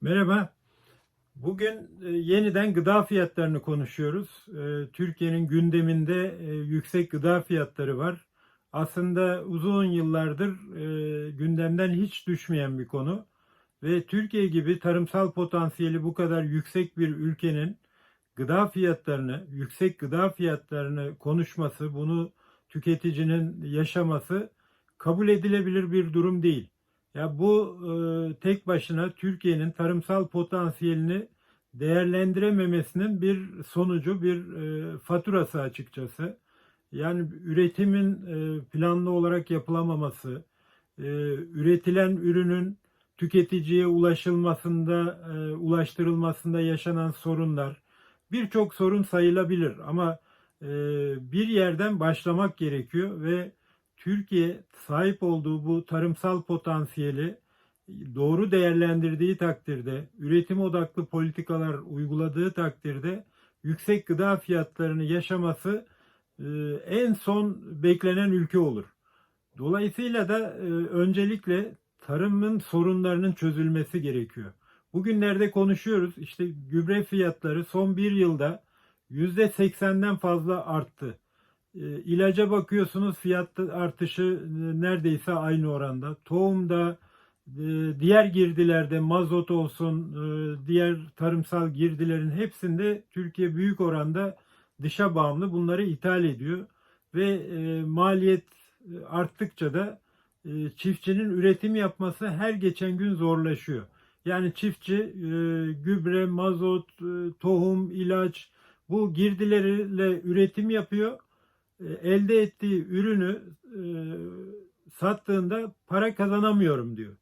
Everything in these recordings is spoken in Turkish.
Merhaba. Bugün e, yeniden gıda fiyatlarını konuşuyoruz. E, Türkiye'nin gündeminde e, yüksek gıda fiyatları var. Aslında uzun yıllardır gündemden hiç düşmeyen bir konu. Ve Türkiye gibi tarımsal potansiyeli bu kadar yüksek bir ülkenin gıda fiyatlarını, yüksek gıda fiyatlarını konuşması, bunu tüketicinin yaşaması kabul edilebilir bir durum değil. Ya bu e, tek başına Türkiye'nin tarımsal potansiyelini değerlendirememesinin bir sonucu, bir e, faturası açıkçası. Yani üretimin e, planlı olarak yapılamaması, e, üretilen ürünün tüketiciye ulaşılmasında, e, ulaştırılmasında yaşanan sorunlar, birçok sorun sayılabilir ama e, bir yerden başlamak gerekiyor ve Türkiye sahip olduğu bu tarımsal potansiyeli doğru değerlendirdiği takdirde, üretim odaklı politikalar uyguladığı takdirde yüksek gıda fiyatlarını yaşaması e, en son beklenen ülke olur. Dolayısıyla da e, öncelikle tarımın sorunlarının çözülmesi gerekiyor. Bugünlerde konuşuyoruz işte gübre fiyatları son bir yılda %80'den fazla arttı. E, ilaca bakıyorsunuz fiyat artışı e, neredeyse aynı oranda. Tohumda, e, diğer girdilerde mazot olsun, e, diğer tarımsal girdilerin hepsinde Türkiye büyük oranda dışa bağımlı bunları ithal ediyor ve maliyet arttıkça da çiftçinin üretim yapması her geçen gün zorlaşıyor. Yani çiftçi gübre, mazot, tohum, ilaç bu girdilerle üretim yapıyor. E, elde ettiği ürünü e, sattığında para kazanamıyorum diyor.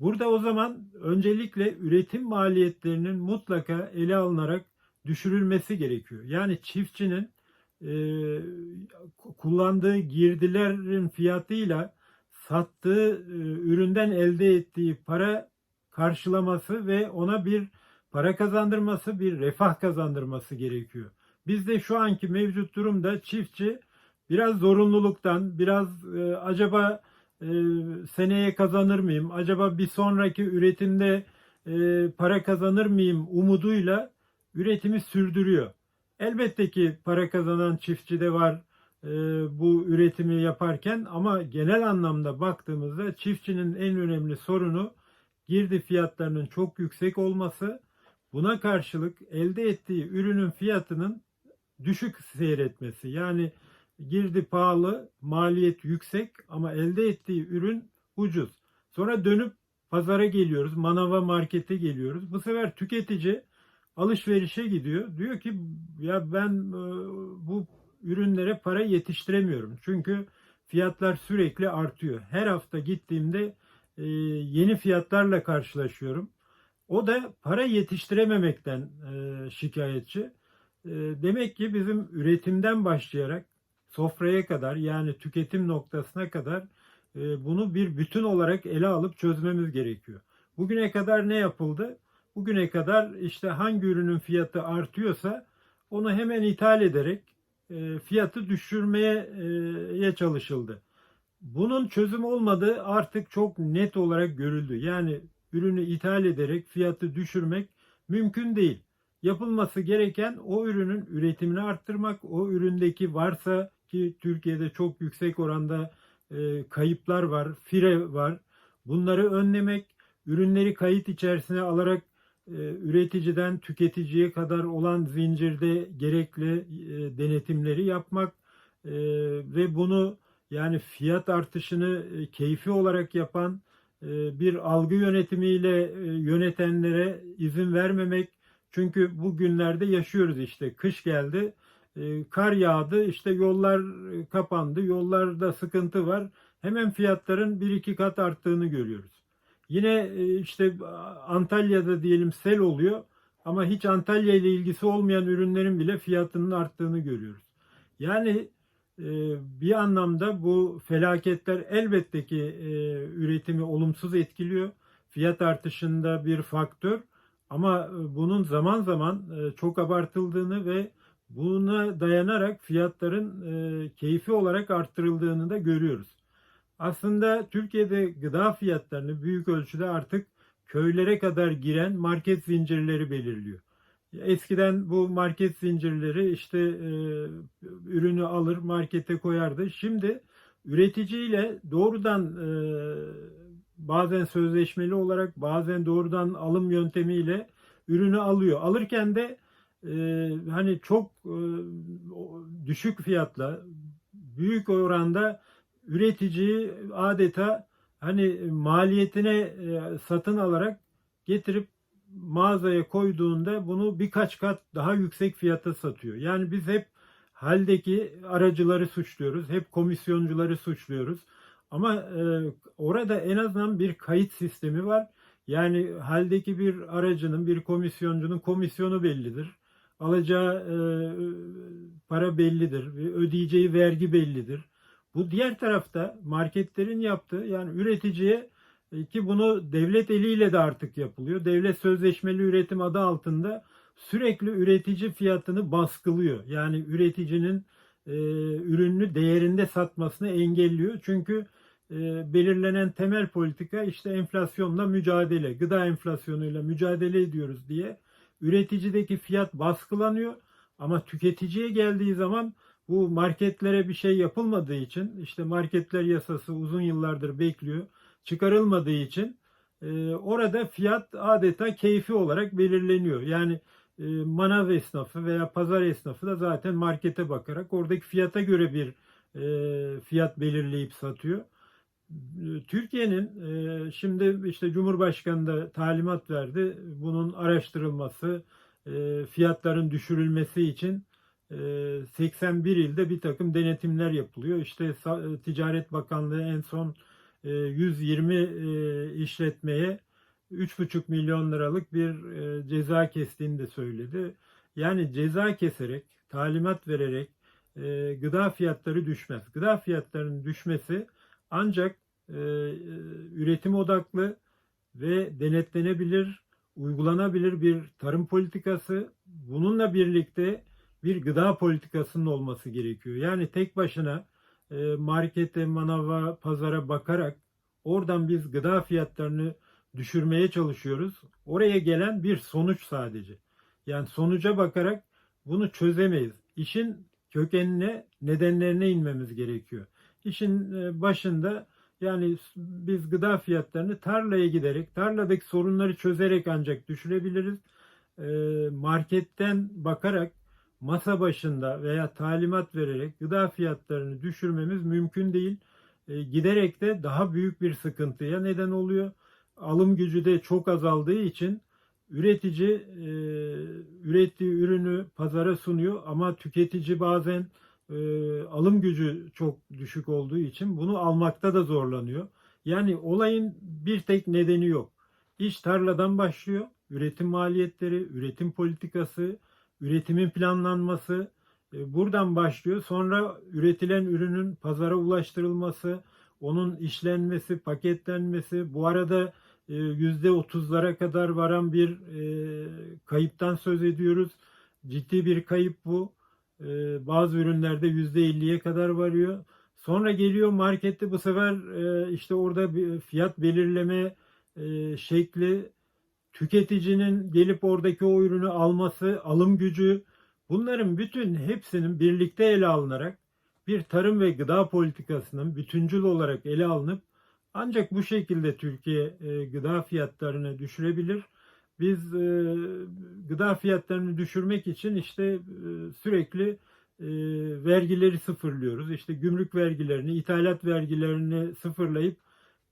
Burada o zaman öncelikle üretim maliyetlerinin mutlaka ele alınarak düşürülmesi gerekiyor. Yani çiftçinin e, kullandığı girdilerin fiyatıyla sattığı e, üründen elde ettiği para karşılaması ve ona bir para kazandırması, bir refah kazandırması gerekiyor. Bizde şu anki mevcut durumda çiftçi biraz zorunluluktan, biraz e, acaba e, seneye kazanır mıyım, acaba bir sonraki üretimde e, para kazanır mıyım umuduyla üretimi sürdürüyor. Elbette ki para kazanan çiftçi de var e, bu üretimi yaparken ama genel anlamda baktığımızda çiftçinin en önemli sorunu girdi fiyatlarının çok yüksek olması. Buna karşılık elde ettiği ürünün fiyatının düşük seyretmesi. Yani girdi pahalı, maliyet yüksek ama elde ettiği ürün ucuz. Sonra dönüp pazara geliyoruz, manava markete geliyoruz. Bu sefer tüketici alışverişe gidiyor. Diyor ki ya ben e, bu ürünlere para yetiştiremiyorum. Çünkü fiyatlar sürekli artıyor. Her hafta gittiğimde e, yeni fiyatlarla karşılaşıyorum. O da para yetiştirememekten e, şikayetçi. E, demek ki bizim üretimden başlayarak sofraya kadar yani tüketim noktasına kadar e, bunu bir bütün olarak ele alıp çözmemiz gerekiyor. Bugüne kadar ne yapıldı? Bugüne kadar işte hangi ürünün fiyatı artıyorsa onu hemen ithal ederek e, fiyatı düşürmeye e, çalışıldı. Bunun çözüm olmadığı artık çok net olarak görüldü. Yani ürünü ithal ederek fiyatı düşürmek mümkün değil. Yapılması gereken o ürünün üretimini arttırmak, o üründeki varsa ki Türkiye'de çok yüksek oranda e, kayıplar var, fire var. Bunları önlemek, ürünleri kayıt içerisine alarak e, üreticiden tüketiciye kadar olan zincirde gerekli e, denetimleri yapmak e, ve bunu yani fiyat artışını e, keyfi olarak yapan e, bir algı yönetimiyle e, yönetenlere izin vermemek. Çünkü bu günlerde yaşıyoruz işte kış geldi e, kar yağdı işte yollar e, kapandı yollarda sıkıntı var hemen fiyatların bir iki kat arttığını görüyoruz. Yine e, işte Antalya'da diyelim sel oluyor ama hiç Antalya ile ilgisi olmayan ürünlerin bile fiyatının arttığını görüyoruz. Yani bir anlamda bu felaketler elbette ki üretimi olumsuz etkiliyor. Fiyat artışında bir faktör ama bunun zaman zaman çok abartıldığını ve buna dayanarak fiyatların e, keyfi olarak arttırıldığını da görüyoruz. Aslında Türkiye'de gıda fiyatlarını büyük ölçüde artık köylere kadar giren market zincirleri belirliyor. Eskiden bu market zincirleri işte e, ürünü alır markete koyardı. Şimdi üreticiyle doğrudan e, bazen sözleşmeli olarak bazen doğrudan alım yöntemiyle ürünü alıyor. Alırken de e, hani çok e, düşük fiyatla büyük oranda üreticiyi adeta hani maliyetine e, satın alarak getirip mağazaya koyduğunda bunu birkaç kat daha yüksek fiyata satıyor. Yani biz hep haldeki aracıları suçluyoruz. Hep komisyoncuları suçluyoruz. Ama e, orada en azından bir kayıt sistemi var. Yani haldeki bir aracının, bir komisyoncunun komisyonu bellidir. Alacağı e, para bellidir. Ödeyeceği vergi bellidir. Bu diğer tarafta marketlerin yaptığı yani üreticiye e, ki bunu devlet eliyle de artık yapılıyor. Devlet sözleşmeli üretim adı altında sürekli üretici fiyatını baskılıyor. Yani üreticinin e, ürününü değerinde satmasını engelliyor. Çünkü belirlenen temel politika işte enflasyonla mücadele, gıda enflasyonuyla mücadele ediyoruz diye üreticideki fiyat baskılanıyor. Ama tüketiciye geldiği zaman bu marketlere bir şey yapılmadığı için işte marketler yasası uzun yıllardır bekliyor. Çıkarılmadığı için e, orada fiyat adeta keyfi olarak belirleniyor. Yani e, manav esnafı veya pazar esnafı da zaten markete bakarak oradaki fiyata göre bir e, fiyat belirleyip satıyor. E, Türkiye'nin e, şimdi işte Cumhurbaşkanı da talimat verdi. Bunun araştırılması, e, fiyatların düşürülmesi için e, 81 ilde bir takım denetimler yapılıyor. İşte Ticaret Bakanlığı en son e, 120 e, işletmeye 3,5 milyon liralık bir e, ceza kestiğini de söyledi. Yani ceza keserek, talimat vererek e, gıda fiyatları düşmez. Gıda fiyatlarının düşmesi ancak e, e, üretim odaklı ve denetlenebilir, uygulanabilir bir tarım politikası, bununla birlikte bir gıda politikasının olması gerekiyor. Yani tek başına e, markete, manava, pazara bakarak oradan biz gıda fiyatlarını düşürmeye çalışıyoruz. Oraya gelen bir sonuç sadece. Yani sonuca bakarak bunu çözemeyiz. İşin kökenine, nedenlerine inmemiz gerekiyor. İşin e, başında yani biz gıda fiyatlarını tarlaya giderek, tarladaki sorunları çözerek ancak düşürebiliriz. E, Marketten bakarak masa başında veya talimat vererek gıda fiyatlarını düşürmemiz mümkün değil. E, Giderek de daha büyük bir sıkıntıya neden oluyor. Alım gücü de çok azaldığı için üretici ürettiği ürünü pazara sunuyor ama tüketici bazen e, alım gücü çok düşük olduğu için bunu almakta da zorlanıyor. Yani olayın bir tek nedeni yok. İş tarladan başlıyor. Üretim maliyetleri, üretim politikası, üretimin planlanması e, buradan başlıyor. Sonra üretilen ürünün pazara ulaştırılması, onun işlenmesi, paketlenmesi, bu arada e, yüzde otuzlara kadar varan bir e, kayıptan söz ediyoruz. Ciddi bir kayıp bu. E, bazı ürünlerde yüzde elliye kadar varıyor. Sonra geliyor markette bu sefer e, işte orada bir fiyat belirleme e, şekli, tüketicinin gelip oradaki o ürünü alması, alım gücü bunların bütün hepsinin birlikte ele alınarak bir tarım ve gıda politikasının bütüncül olarak ele alınıp ancak bu şekilde Türkiye e, gıda fiyatlarını düşürebilir. Biz e, gıda fiyatlarını düşürmek için işte e, sürekli e, vergileri sıfırlıyoruz. İşte gümrük vergilerini, ithalat vergilerini sıfırlayıp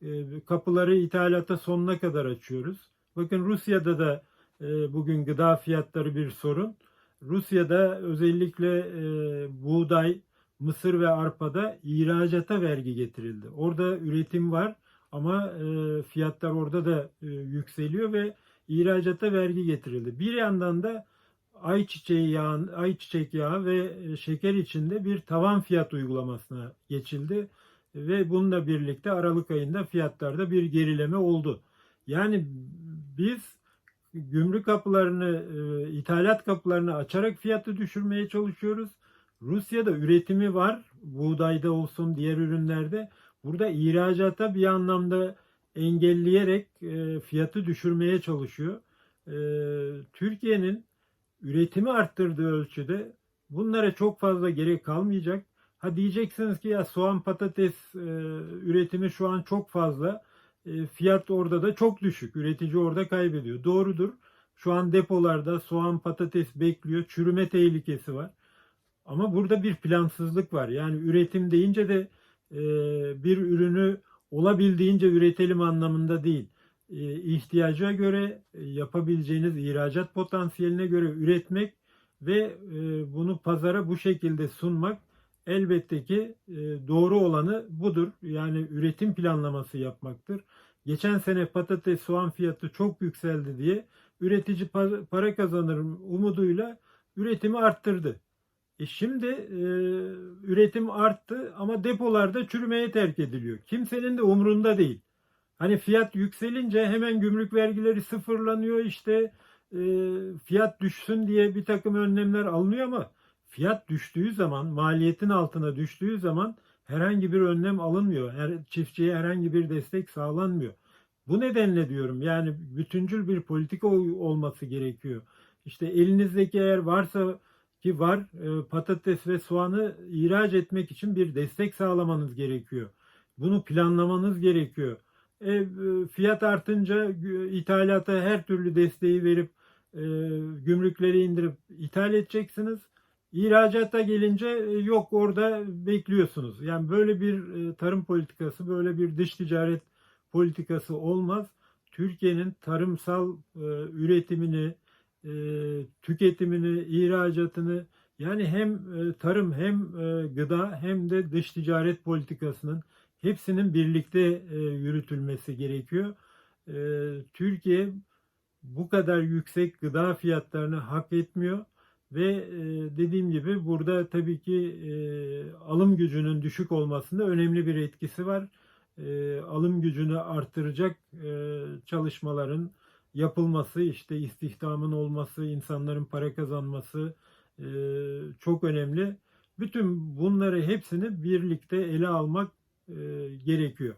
e, kapıları ithalata sonuna kadar açıyoruz. Bakın Rusya'da da e, bugün gıda fiyatları bir sorun. Rusya'da özellikle e, buğday, mısır ve arpada ihracata vergi getirildi. Orada üretim var ama e, fiyatlar orada da e, yükseliyor ve ihracata vergi getirildi. Bir yandan da ayçiçeği yağı, ayçiçek yağı ve şeker içinde bir tavan fiyat uygulamasına geçildi ve bununla birlikte Aralık ayında fiyatlarda bir gerileme oldu. Yani biz gümrük kapılarını, e, ithalat kapılarını açarak fiyatı düşürmeye çalışıyoruz. Rusya'da üretimi var. Buğdayda olsun, diğer ürünlerde. Burada ihracata bir anlamda engelleyerek e, fiyatı düşürmeye çalışıyor. E, Türkiye'nin üretimi arttırdığı ölçüde bunlara çok fazla gerek kalmayacak. Ha diyeceksiniz ki ya soğan patates e, üretimi şu an çok fazla. Fiyat orada da çok düşük. Üretici orada kaybediyor. Doğrudur. Şu an depolarda soğan patates bekliyor. Çürüme tehlikesi var. Ama burada bir plansızlık var. Yani üretim deyince de bir ürünü olabildiğince üretelim anlamında değil. E, ihtiyaca göre e, yapabileceğiniz ihracat potansiyeline göre üretmek ve e, bunu pazara bu şekilde sunmak elbette ki doğru olanı budur. Yani üretim planlaması yapmaktır. Geçen sene patates soğan fiyatı çok yükseldi diye üretici pa- para kazanır umuduyla üretimi arttırdı. E şimdi e, üretim arttı ama depolarda çürümeye terk ediliyor. Kimsenin de umrunda değil. Hani fiyat yükselince hemen gümrük vergileri sıfırlanıyor işte e, fiyat düşsün diye bir takım önlemler alınıyor ama fiyat düştüğü zaman maliyetin altına düştüğü zaman herhangi bir önlem alınmıyor. Her, çiftçiye herhangi bir destek sağlanmıyor. Bu nedenle diyorum yani bütüncül bir politika olması gerekiyor. İşte elinizdeki eğer varsa ki var e, patates ve soğanı ihraç etmek için bir destek sağlamanız gerekiyor. Bunu planlamanız gerekiyor. E, e, fiyat artınca ithalata her türlü desteği verip e, gümrükleri indirip ithal edeceksiniz. İhracata gelince e, yok orada bekliyorsunuz. Yani böyle bir tarım politikası, böyle bir dış ticaret politikası olmaz. Türkiye'nin tarımsal üretimini, e, tüketimini, ihracatını yani hem e, tarım hem e, gıda hem de dış ticaret politikasının hepsinin birlikte e, yürütülmesi gerekiyor. E, Türkiye bu kadar yüksek gıda fiyatlarını hak etmiyor ve e, dediğim gibi burada tabii ki e, alım gücünün düşük olmasında önemli bir etkisi var. E, alım gücünü artıracak e, çalışmaların yapılması, işte istihdamın olması, insanların para kazanması e, çok önemli. Bütün bunları hepsini birlikte ele almak e, gerekiyor.